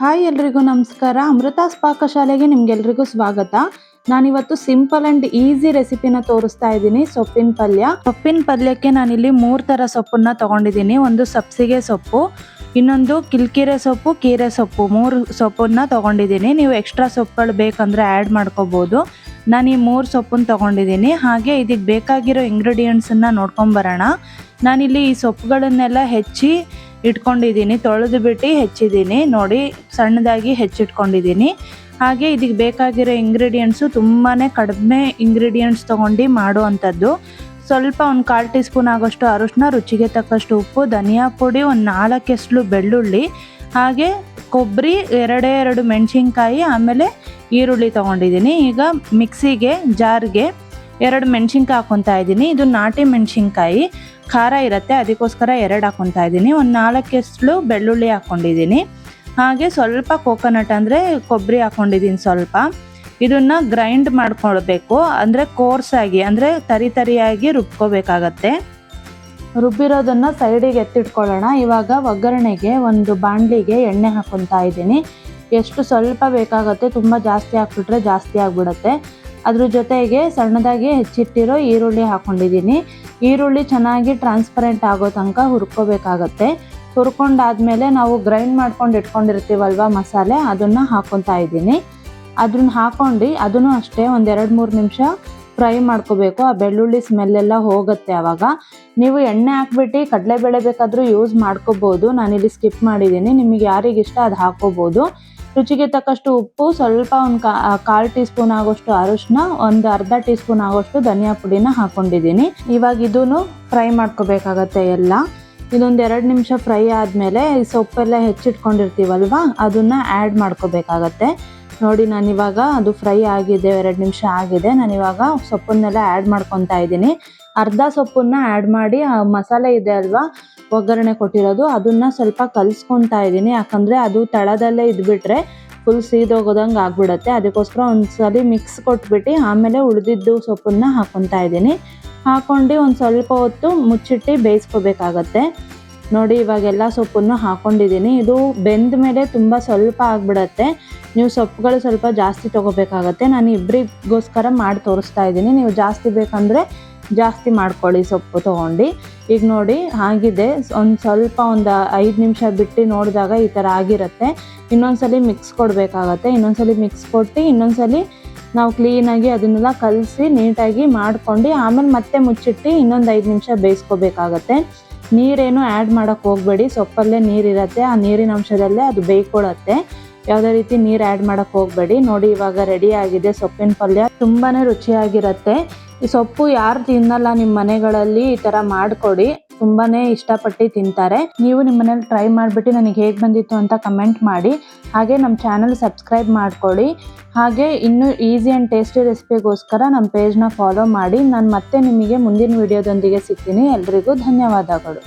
Hi ಎಲ್ರಿಗೂ ನಮಸ್ಕಾರ. ಅಮೃತಾಸ್ ಪಾಕಶಾಲೆಗೆ ನಿಮ್ಗೆಲ್ರಿಗೂ ಸ್ವಾಗತ. ನಾನಿವತ್ತು ಸಿಂಪಲ್ ಅಂಡ್ ಈಸಿ ರೆಸಿಪಿನ ತೋರಿಸ್ತಾ ಇದ್ದೀನಿ. ಸೊಪ್ಪಿನ ಪಲ್ಯ. ಸೊಪ್ಪಿನ ಪಲ್ಯಕ್ಕೆ ನಾನಿಲ್ಲಿ ಮೂರು ಥರ ಸೊಪ್ಪನ್ನ ತಗೊಂಡಿದ್ದೀನಿ. ಒಂದು ಸಬ್ಸಿಗೆ ಸೊಪ್ಪು, ಇನ್ನೊಂದು ಕಿಲ್ಕಿರೆ ಸೊಪ್ಪು, ಕೀರೆ ಸೊಪ್ಪು. ಮೂರು ಸೊಪ್ಪನ್ನ ತಗೊಂಡಿದ್ದೀನಿ. ನೀವು ಎಕ್ಸ್ಟ್ರಾ ಸೊಪ್ಪುಗಳು ಬೇಕಂದ್ರೆ ಆ್ಯಡ್ ಮಾಡ್ಕೋಬೋದು. ನಾನು ಈ ಮೂರು ಸೊಪ್ಪನ್ನು ತಗೊಂಡಿದ್ದೀನಿ. ಹಾಗೆ ಇದಕ್ಕೆ ಬೇಕಾಗಿರೋ ಇಂಗ್ರೀಡಿಯೆಂಟ್ಸನ್ನು ನೋಡ್ಕೊಂಬರೋಣ ನಾನಿಲ್ಲಿ ಈ ಸೊಪ್ಪುಗಳನ್ನೆಲ್ಲ ಹೆಚ್ಚಿ ಇಟ್ಕೊಂಡಿದ್ದೀನಿ, ತೊಳೆದು ಬಿಟ್ಟು ಹೆಚ್ಚಿದ್ದೀನಿ. ನೋಡಿ, ಸಣ್ಣದಾಗಿ ಹೆಚ್ಚಿಟ್ಕೊಂಡಿದ್ದೀನಿ. ಹಾಗೆ ಇದಕ್ಕೆ ಬೇಕಾಗಿರೋ ಇಂಗ್ರೀಡಿಯೆಂಟ್ಸು ತುಂಬಾ ಕಡಿಮೆ ಇಂಗ್ರೀಡಿಯೆಂಟ್ಸ್ ತೊಗೊಂಡು ಮಾಡುವಂಥದ್ದು. ಸ್ವಲ್ಪ ಒಂದು ಕಾಲು ಟೀ ಸ್ಪೂನ್ ಆಗೋಷ್ಟು ಅರಿಶಿನ ರುಚಿಗೆ ತಕ್ಕಷ್ಟು ಉಪ್ಪು, ಧನಿಯಾ ಪುಡಿ, ಒಂದು ನಾಲ್ಕೆಸ್ಲು ಬೆಳ್ಳುಳ್ಳಿ, ಹಾಗೆ ಕೊಬ್ಬರಿ, ಎರಡೇ ಎರಡು ಮೆಣಸಿನ್ಕಾಯಿ, ಆಮೇಲೆ ಈರುಳ್ಳಿ ತೊಗೊಂಡಿದ್ದೀನಿ. ಈಗ ಮಿಕ್ಸಿಗೆ, ಜಾರ್ಗೆ ಎರಡು ಮೆಣಸಿನ್ಕಾಯಿ ಹಾಕೊತಾ ಇದ್ದೀನಿ. ಇದು ನಾಟಿ ಮೆಣಸಿನ್ಕಾಯಿ. ಖಾರ ಇರುತ್ತೆ, ಅದಕ್ಕೋಸ್ಕರ ಎರಡು ಹಾಕೊತಾ ಇದ್ದೀನಿ. ಒಂದು ನಾಲ್ಕೆಸ್ಲು ಬೆಳ್ಳುಳ್ಳಿ ಹಾಕ್ಕೊಂಡಿದ್ದೀನಿ ಹಾಗೆ ಸ್ವಲ್ಪ ಕೋಕೋನಟ್ ಅಂದರೆ ಕೊಬ್ಬರಿ ಹಾಕ್ಕೊಂಡಿದ್ದೀನಿ ಸ್ವಲ್ಪ. ಇದನ್ನು ಗ್ರೈಂಡ್ ಮಾಡ್ಕೊಳ್ಬೇಕು. ಅಂದರೆ ಕೋರ್ಸಾಗಿ ಅಂದರೆ ತರಿ ತರಿಯಾಗಿ ರುಬ್ಕೋಬೇಕಾಗತ್ತೆ. ರುಬ್ಬಿರೋದನ್ನು ಸೈಡಿಗೆ ಎತ್ತಿಟ್ಕೊಳ್ಳೋಣ. ಇವಾಗ ಒಗ್ಗರಣೆಗೆ ಒಂದು ಬಾಣಲಿಗೆ ಎಣ್ಣೆ ಹಾಕೊತಾ ಇದ್ದೀನಿ. ಎಷ್ಟು ಸ್ವಲ್ಪ ಬೇಕಾಗತ್ತೆ, ತುಂಬ ಜಾಸ್ತಿ ಹಾಕ್ಬಿಟ್ರೆ ಜಾಸ್ತಿ ಆಗಿಬಿಡುತ್ತೆ. ಅದ್ರ ಜೊತೆಗೆ ಸಣ್ಣದಾಗಿ ಹೆಚ್ಚಿಟ್ಟಿರೋ ಈರುಳ್ಳಿ ಹಾಕೊಂಡಿದ್ದೀನಿ. ಈರುಳ್ಳಿ ಚೆನ್ನಾಗಿ ಟ್ರಾನ್ಸ್ಪರೆಂಟ್ ಆಗೋ ತನಕ ಹುರ್ಕೋಬೇಕಾಗತ್ತೆ. ಹುರ್ಕೊಂಡಾದ್ಮೇಲೆ ನಾವು ಗ್ರೈಂಡ್ ಮಾಡ್ಕೊಂಡು ಇಟ್ಕೊಂಡಿರ್ತೀವಲ್ವ ಮಸಾಲೆ, ಅದನ್ನು ಹಾಕೊತಾ ಇದ್ದೀನಿ. ಅದನ್ನ ಹಾಕೊಂಡು ಅದನ್ನು ಅಷ್ಟೇ ಒಂದೆರಡು ಮೂರು ನಿಮಿಷ ಫ್ರೈ ಮಾಡ್ಕೋಬೇಕು. ಆ ಬೆಳ್ಳುಳ್ಳಿ ಸ್ಮೆಲ್ಲೆಲ್ಲ ಹೋಗುತ್ತೆ ಆವಾಗ ನೀವು ಎಣ್ಣೆ ಹಾಕ್ಬಿಟ್ಟು ಕಡಲೆಬೇಳೆ ಬೇಕಾದರೂ ಯೂಸ್ ಮಾಡ್ಕೋಬೋದು. ನಾನಿಲ್ಲಿ ಸ್ಕಿಪ್ ಮಾಡಿದ್ದೀನಿ. ನಿಮಗೆ ಯಾರಿಗಿಷ್ಟ ಅದು ಹಾಕೋಬೋದು. ರುಚಿಗೆ ತಕ್ಕಷ್ಟು ಉಪ್ಪು, ಸ್ವಲ್ಪ ಒಂದು ಕಾಲು ಟೀ ಸ್ಪೂನ್ ಆಗೋಷ್ಟು ಅರಶಿನ ಒಂದು ಅರ್ಧ ಟೀ ಸ್ಪೂನ್ ಆಗೋಷ್ಟು ಧನಿಯಾ ಪುಡಿನ ಹಾಕೊಂಡಿದ್ದೀನಿ. ಇವಾಗ ಇದೂ ಫ್ರೈ ಮಾಡ್ಕೋಬೇಕಾಗತ್ತೆ ಎಲ್ಲ. ಇದೊಂದು ಎರಡು ನಿಮಿಷ ಫ್ರೈ ಆದಮೇಲೆ ಈ ಸೊಪ್ಪೆಲ್ಲ ಹೆಚ್ಚಿಟ್ಕೊಂಡಿರ್ತೀವಲ್ವ, ಅದನ್ನು ಆ್ಯಡ್ ಮಾಡ್ಕೋಬೇಕಾಗತ್ತೆ. ನೋಡಿ ನಾನಿವಾಗ ಅದು ಫ್ರೈ ಆಗಿದೆ, ಎರಡು ನಿಮಿಷ ಆಗಿದೆ ನಾನಿವಾಗ ಸೊಪ್ಪನ್ನೆಲ್ಲ ಆ್ಯಡ್ ಮಾಡ್ಕೊತಾ ಇದ್ದೀನಿ. ಅರ್ಧ ಸೊಪ್ಪನ್ನ ಆ್ಯಡ್ ಮಾಡಿ, ಆ ಮಸಾಲೆ ಇದೆ ಅಲ್ವಾ, ಒಗ್ಗರಣೆ ಕೊಟ್ಟಿರೋದು, ಅದನ್ನ ಸ್ವಲ್ಪ ಕಲಿಸ್ಕೊತಾ ಇದ್ದೀನಿ. ಯಾಕಂದರೆ ಅದು ತಳದಲ್ಲೇ ಇದ್ಬಿಟ್ರೆ ಫುಲ್ ಸೀದೋಗೋದಂಗೆ ಆಗ್ಬಿಡತ್ತೆ. ಅದಕ್ಕೋಸ್ಕರ ಒಂದ್ಸಲಿ ಮಿಕ್ಸ್ ಕೊಟ್ಬಿಟ್ಟು, ಆಮೇಲೆ ಉಳಿದಿದ್ದು ಸೊಪ್ಪನ್ನು ಹಾಕೊತಾ ಇದ್ದೀನಿ. ಹಾಕೊಂಡು ಒಂದು ಸ್ವಲ್ಪ ಹೊತ್ತು ಮುಚ್ಚಿಟ್ಟು ಬೇಯಿಸ್ಕೋಬೇಕಾಗತ್ತೆ. ನೋಡಿ, ಇವಾಗೆಲ್ಲ ಸೊಪ್ಪನ್ನು ಹಾಕ್ಕೊಂಡಿದ್ದೀನಿ ಇದು ಬೆಂದ ಮೇಲೆ ತುಂಬ ಸ್ವಲ್ಪ ಆಗಿಬಿಡತ್ತೆ. ನೀವು ಸೊಪ್ಪುಗಳು ಸ್ವಲ್ಪ ಜಾಸ್ತಿ ತೊಗೋಬೇಕಾಗತ್ತೆ. ನಾನು ಇಬ್ಬರಿಗೋಸ್ಕರ ಮಾಡಿ ತೋರಿಸ್ತಾ ಇದ್ದೀನಿ. ನೀವು ಜಾಸ್ತಿ ಬೇಕಂದರೆ ಜಾಸ್ತಿ ಮಾಡ್ಕೊಳ್ಳಿ ಸೊಪ್ಪು ತೊಗೊಂಡು. ಈಗ ನೋಡಿ ಆಗಿದೆ. ಒಂದು ಸ್ವಲ್ಪ ಒಂದು ಐದು ನಿಮಿಷ ಬಿಟ್ಟು ನೋಡಿದಾಗ ಈ ಥರ ಆಗಿರುತ್ತೆ. ಇನ್ನೊಂದ್ಸಲಿ ಮಿಕ್ಸ್ ಕೊಡಬೇಕಾಗತ್ತೆ. ಇನ್ನೊಂದ್ಸಲಿ ಮಿಕ್ಸ್ ಕೊಟ್ಟು ಇನ್ನೊಂದ್ಸಲಿ ನಾವು ಕ್ಲೀನಾಗಿ ಅದನ್ನೆಲ್ಲ ಕಲಸಿ ನೀಟಾಗಿ ಮಾಡ್ಕೊಂಡು ಆಮೇಲೆ ಮತ್ತೆ ಮುಚ್ಚಿಟ್ಟು ಇನ್ನೊಂದು ಐದು ನಿಮಿಷ ಬೇಯಿಸ್ಕೋಬೇಕಾಗತ್ತೆ. ನೀರೇನು ಆ್ಯಡ್ ಮಾಡೋಕ್ಕೆ ಹೋಗಬೇಡಿ. ಸೊಪ್ಪಲ್ಲೇ ನೀರಿರುತ್ತೆ. ಆ ನೀರಿನ ಅಂಶದಲ್ಲೇ ಅದು ಬೇಯ್ಕೊಳ್ಳುತ್ತೆ ಯಾವುದೇ ರೀತಿ ನೀರು ಆ್ಯಡ್ ಮಾಡೋಕ್ಕೆ ಹೋಗಬೇಡಿ. ನೋಡಿ ಇವಾಗ ರೆಡಿ ಆಗಿದೆ ಸೊಪ್ಪಿನ ಪಲ್ಯ. ತುಂಬಾ ರುಚಿಯಾಗಿರುತ್ತೆ. ಈ ಸೊಪ್ಪು ಯಾರು ತಿನ್ನಲ್ಲ ನಿಮ್ಮ ಮನೆಗಳಲ್ಲಿ ಈ ಥರ ಮಾಡಿಕೊಡಿ. ತುಂಬಾ ಇಷ್ಟಪಟ್ಟು ತಿಂತಾರೆ. ನೀವು ನಿಮ್ಮ ಮನೇಲಿ ಟ್ರೈ ಮಾಡಿಬಿಟ್ಟು ನನಗೆ ಹೇಗೆ ಬಂದಿತ್ತು ಅಂತ ಕಮೆಂಟ್ ಮಾಡಿ. ಹಾಗೆ ನಮ್ಮ ಚಾನಲ್ ಸಬ್ಸ್ಕ್ರೈಬ್ ಮಾಡ್ಕೊಳ್ಳಿ ಹಾಗೆ ಇನ್ನೂ ಈಸಿ ಆ್ಯಂಡ್ ಟೇಸ್ಟಿ ರೆಸಿಪಿಗೋಸ್ಕರ ನಮ್ಮ ಪೇಜ್ನ ಫಾಲೋ ಮಾಡಿ. ನಾನು ಮತ್ತೆ ನಿಮಗೆ ಮುಂದಿನ ವಿಡಿಯೋದೊಂದಿಗೆ ಸಿಗ್ತೀನಿ. ಎಲ್ರಿಗೂ ಧನ್ಯವಾದಗಳು.